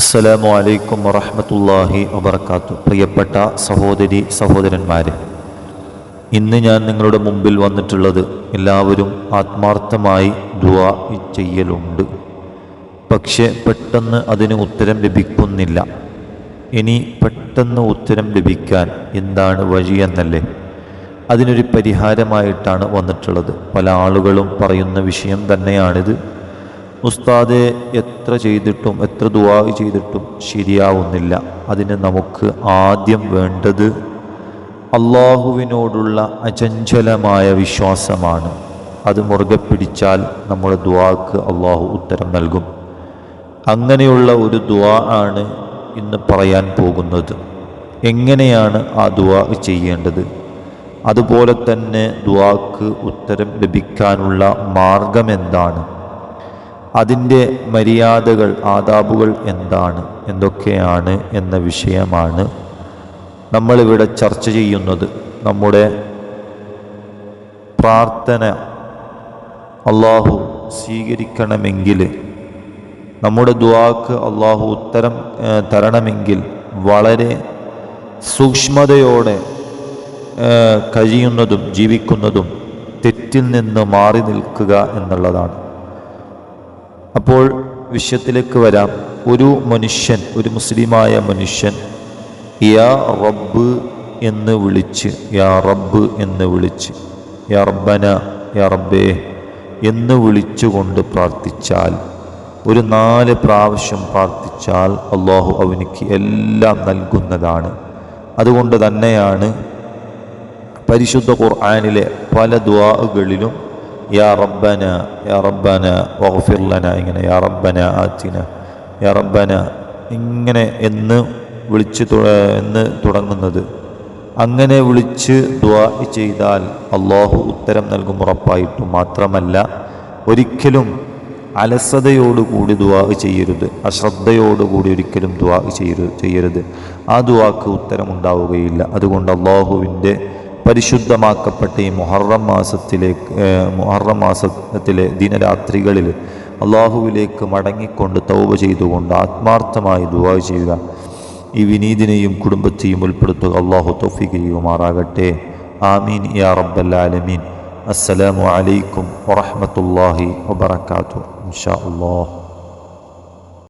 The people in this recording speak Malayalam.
അസ്സലാമു അലൈക്കും വറഹമത്തല്ലാഹി വബർക്കാത്തു പ്രിയപ്പെട്ട സഹോദരി സഹോദരന്മാരെ ഇന്ന് ഞാൻ നിങ്ങളുടെ മുമ്പിൽ വന്നിട്ടുള്ളത് എല്ലാവരും ആത്മാർത്ഥമായി ദുആ ചെയ്യലുണ്ട്. പക്ഷെ പെട്ടെന്ന് അതിന് ഉത്തരം ലഭിക്കുന്നില്ല. ഇനി പെട്ടെന്ന് ഉത്തരം ലഭിക്കാൻ എന്താണ് വഴിയെന്നല്ലേ അതിനൊരു പരിഹാരമായിട്ടാണ് വന്നിട്ടുള്ളത്. പല ആളുകളും പറയുന്ന വിഷയം തന്നെയാണിത്. ഉസ്താദെ എത്ര ചെയ്തിട്ടും എത്ര ദുവാ ചെയ്തിട്ടും ശരിയാവുന്നില്ല. അതിന് നമുക്ക് ആദ്യം വേണ്ടത് അള്ളാഹുവിനോടുള്ള അചഞ്ചലമായ വിശ്വാസമാണ്. അത് മുറുകെ പിടിച്ചാൽ നമ്മുടെ ദുവാക്ക് അള്ളാഹു ഉത്തരം നൽകും. അങ്ങനെയുള്ള ഒരു ദുവാ ആണ് ഇന്ന് പറയാൻ പോകുന്നത്. എങ്ങനെയാണ് ആ ദുവാ ചെയ്യേണ്ടത്? അതുപോലെ തന്നെ ദുവാക്ക് ഉത്തരം ലഭിക്കാനുള്ള മാർഗം എന്താണ്? അതിന്റെ മര്യാദകൾ ആദാബുകൾ എന്താണ്? എന്തൊക്കെയാണ് എന്ന വിഷയമാണ് നമ്മളിവിടെ ചർച്ച ചെയ്യുന്നത്. നമ്മുടെ പ്രാർത്ഥന അള്ളാഹു സ്വീകരിക്കണമെങ്കിൽ നമ്മുടെ ദുവാക്ക് അള്ളാഹു ഉത്തരം തരണമെങ്കിൽ വളരെ സൂക്ഷ്മതയോടെ കഴിയുന്നതും ജീവിക്കുന്നതും തെറ്റിൽ നിന്ന് മാറി നിൽക്കുക എന്നുള്ളതാണ്. അപ്പോൾ വിഷയത്തിലേക്ക് വരാം. ഒരു മനുഷ്യൻ ഒരു മുസ്ലിമായ മനുഷ്യൻ യാ റബ്ബ് എന്ന് വിളിച്ച് യാ റബ്ബ് എന്ന് വിളിച്ച് യാ റബ്ബന യാ റബ്ബേ എന്ന് വിളിച്ചുകൊണ്ട് പ്രാർത്ഥിച്ചാൽ ഒരു നാല് പ്രാവശ്യം പ്രാർത്ഥിച്ചാൽ അള്ളാഹു അവനിക്ക് എല്ലാം നൽകുന്നതാണ്. അതുകൊണ്ട് തന്നെയാണ് പരിശുദ്ധ ഖുർആാനിലെ പല ദുആകളിലും യാ റബ്ബന യാ റബ്ബന വഗ്ഫിർ ലന ഇങ്ങനെ യാ റബ്ബന ആറ്റിന യാ റബ്ബന ഇങ്ങനെ എന്ന് വിളിച്ച് എന്ന് തുടങ്ങുന്നത്. അങ്ങനെ വിളിച്ച് ദുആ ചെയ്താൽ അള്ളാഹു ഉത്തരം നൽകും ഉറപ്പായിട്ടും. മാത്രമല്ല ഒരിക്കലും അലസതയോടുകൂടി ദ്വാ ചെയ്യരുത്. അശ്രദ്ധയോടുകൂടി ഒരിക്കലും ദ്വാ ചെയ്യരുത് ചെയ്യരുത്. ആ ദുആക്ക് ഉത്തരമുണ്ടാവുകയില്ല. അതുകൊണ്ട് അള്ളാഹുവിന്റെ പരിശുദ്ധമാക്കപ്പെട്ട ഈ മുഹറം മാസത്തിലേക്ക് മുഹറം മാസത്തിലെ ദിനരാത്രികളിൽ അള്ളാഹുവിലേക്ക് മടങ്ങിക്കൊണ്ട് തൗബ ചെയ്തുകൊണ്ട് ആത്മാർത്ഥമായി ദുആ ചെയ്യുക. ഈ വിനീതിനെയും കുടുംബത്തെയും ഉൾപ്പെടുത്തുക. അള്ളാഹു തൗഫീഖ് ചെയ്യുമാറാകട്ടെ. ആമീൻ യാ റബ്ബൽ ആലമീൻ. അസ്സലാമു അലൈക്കും വറഹ്മത്തുള്ളാഹി വബറകാതുഹു. ഇൻഷാ അല്ലാഹ്